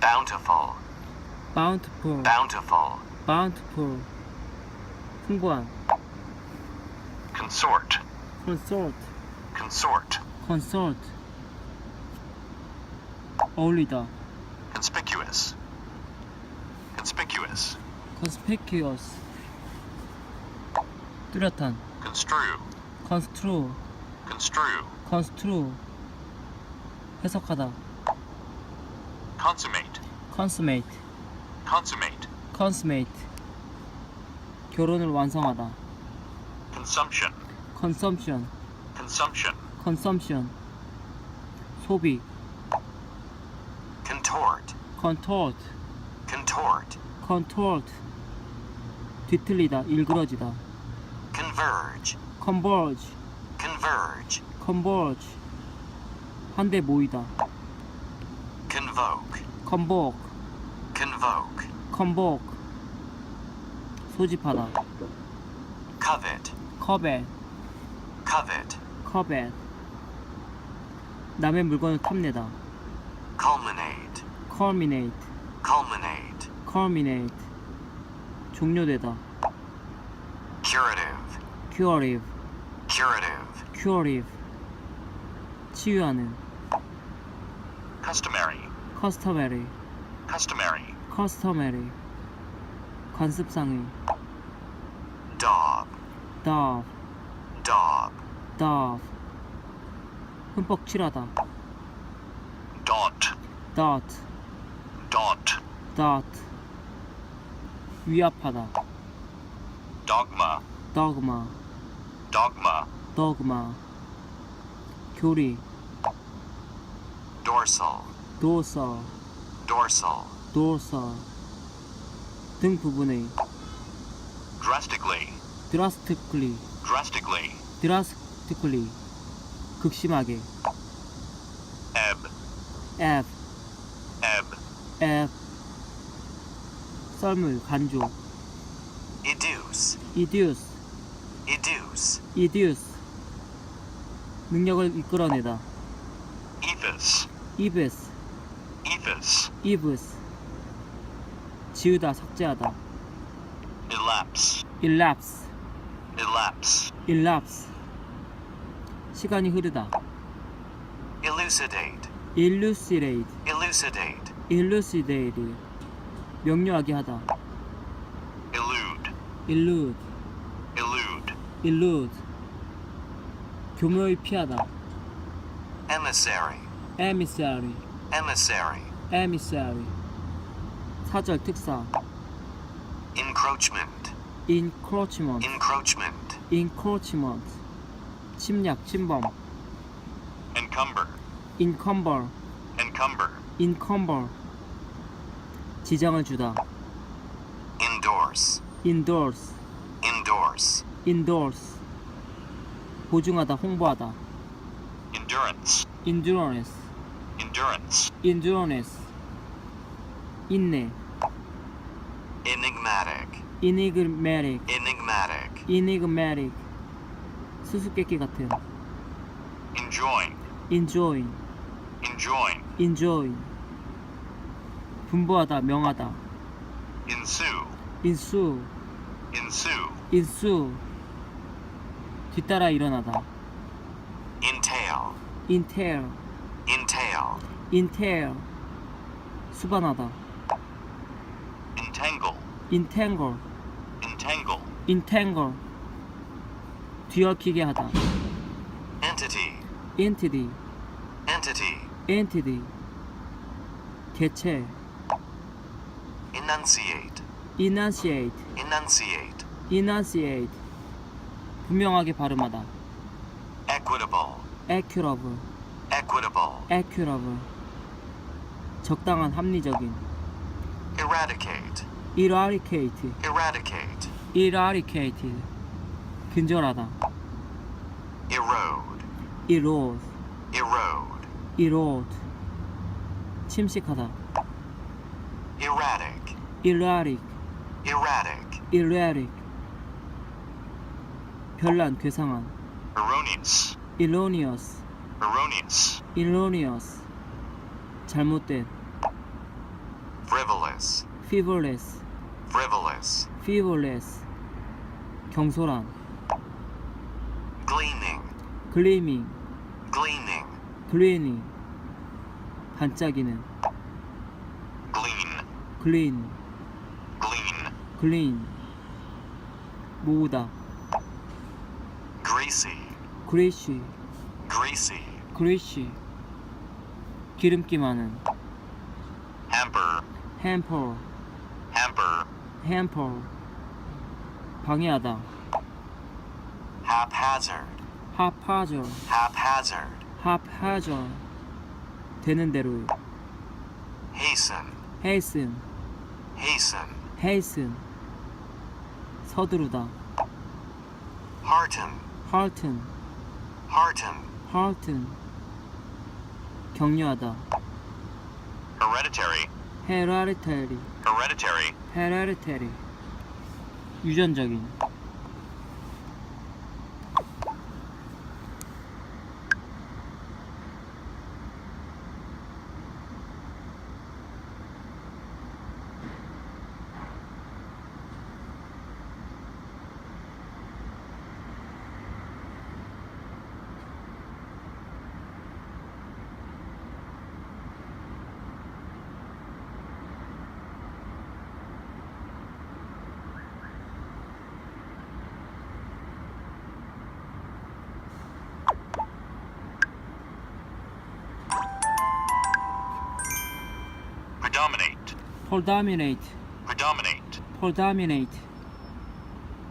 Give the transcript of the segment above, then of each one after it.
bountiful, bountiful, bountiful, bountiful, 풍부한, consort, consort, consort, consort, 어울리다, conspicuous, conspicuous, conspicuous, 뚜렷한, construe, construe, construe, construe, 해석하다, consummate. consummate consummate consummate 결혼을 완성하다 consumption consumption consumption consumption 소비 contort contort contort contort 뒤틀리다 일그러지다 converge converge converge converge 한데 모이다 convoke convoke Convoke. 컨복 소집하다 Covet. 커벨 Covet. 커벨 남의 물건을 탐내다 Culminate. culminate Culminate. culminate 종료되다 Curative. curative Curative. curative 치유하는 Customary. customary customary customary 관습상의 dog dove dog dove 흠뻑 칠하다 dot dot dot dot 위압하다 dogma dogma dogma dogma 교리 dorsal dorsal dorsal, dorsal 등 부분의 drastically, drastically, drastically, drastically 극심하게 ebb, ebb, ebb, ebb 썰물 간조 educe, educe, educe, educe 능력을 이끌어내다. Ibis. Ibis. Evus. 이브스 지우다 삭제하다 Elapse. 일lapse Elapse. 일lapse 시간이 흐르다 Elucidate. illustrate Elucidate. illustrate 명료하게 하다 Elude. elude Elude. elude 교묘히 피하다 Emissary. emissary emissary, emissary 사절 특사 encroachment, encroachment encroachment, encroachment 침략 침범 encumber, encumber encumber, encumber 지장을 주다 endorse, endorse endorse, endorse 보증하다 홍보하다 endurance, endurance endurance, endurance 인내 enigmatic, enigmatic enigmatic, enigmatic 수수께끼 같아요 enjoying, enjoy enjoying, enjoy 분부하다 명하다 ensue, ensue ensue, ensue 뒤따라 일어나다 entail, entail entail. entail, entail 수반하다 entangle, entangle entangle, entangle 뒤엉키게 하다 entity, entity entity, entity 개체 enunciate, enunciate enunciate, enunciate 분명하게 발음하다 equitable, accurable equitable, accurable 적당한 합리적인 eradicate eradicate eradicate eradicated 근절하다 erode erode erode erode 침식하다 erratic erratic erratic erratic 별난 괴상한 erroneous erroneous erroneous, erroneous 잘못된 frivolous, frivolous frivolous, frivolous 경솔한 gleaming, gleaming gleaming, gleaning 반짝이는 glean, clean glean, clean 모으다 greasy, greasy greasy, 그레이시 기름기 많은 hamper, 햄퍼 hamper, 햄퍼 방해하다 haphazard, 하파절 haphazard, 하파절 되는 대로 hasten, 헤이슨 hasten, 헤이슨 서두르다 hearten, hearten, hearten, hearten 격려하다 hereditary hereditary hereditary hereditary 유전적인 predominate predominate predominate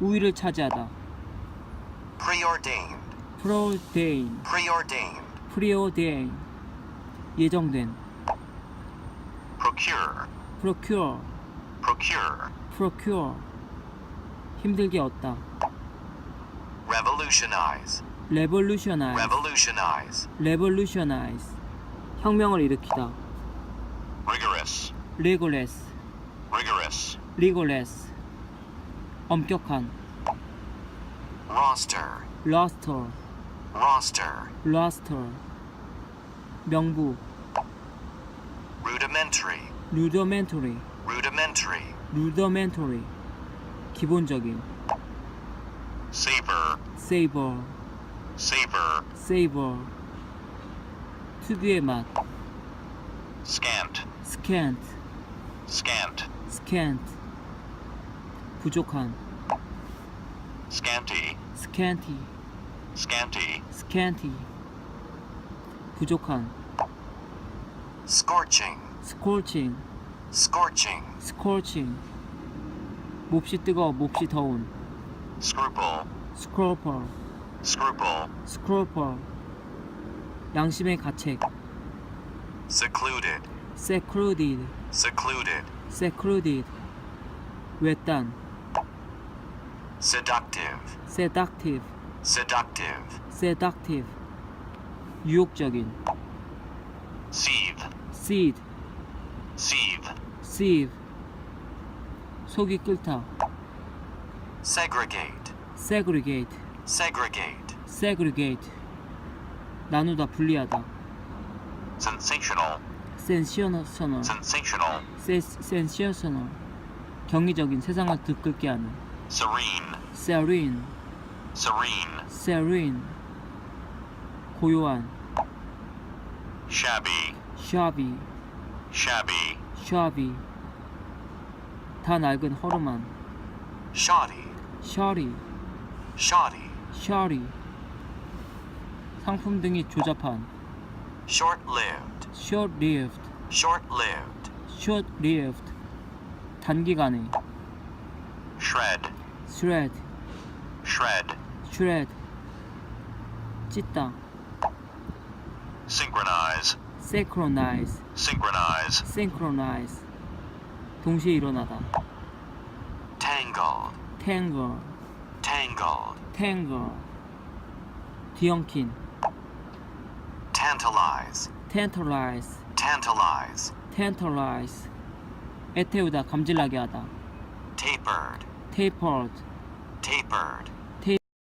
우위를 차지하다 preordained preordained preordained preordained 예정된 procure procure procure procure 힘들게 얻다 revolutionize revolutionize revolutionize revolutionize 혁명을 일으키다 rigorous rigorous, rigorous, rigorous, 엄격한. roster, roster, roster, roster, 명부. rudimentary, rudimentary, rudimentary, rudimentary, 기본적인. savor, savor, savor, savor, 특유의 맛. scant, scant. scant, scant 부족한 scanty, scanty scanty, scanty 부족한 scorching, scorching scorching, scorching 몹시 뜨거워 몹시 더운 scruple, scruple scruple, scruple 양심의 가책 secluded, secluded secluded, secluded 외딴 seductive, seductive seductive, seductive 유혹적인 sieve, seed sieve, sieve 속이 끓다 segregate, segregate segregate, segregate 나누다 분리하다 sensational, 센시셔널 sensational, 센시셔널 경이적인 세상을 듣끓게 하는 serene, 세린 serene, 세린 고요한 shabby, 샤비 shabby, 샤비 다 낡은 허름한 shoddy, 샤리 shoddy, 샤리 상품 등이 조잡한 short-lived, short-lived, short-lived, short-lived, 단기간에, shred, shred, shred, shred, 찢다, synchronize, synchronize, synchronize, synchronize, 동시에 일어나다, tangled, tangled, tangled, tangled, 뒤엉킨 tantalize. tantalize. tantalize. tantalize. 애태우다, 감질나게 하다. tapered. tapered. tapered.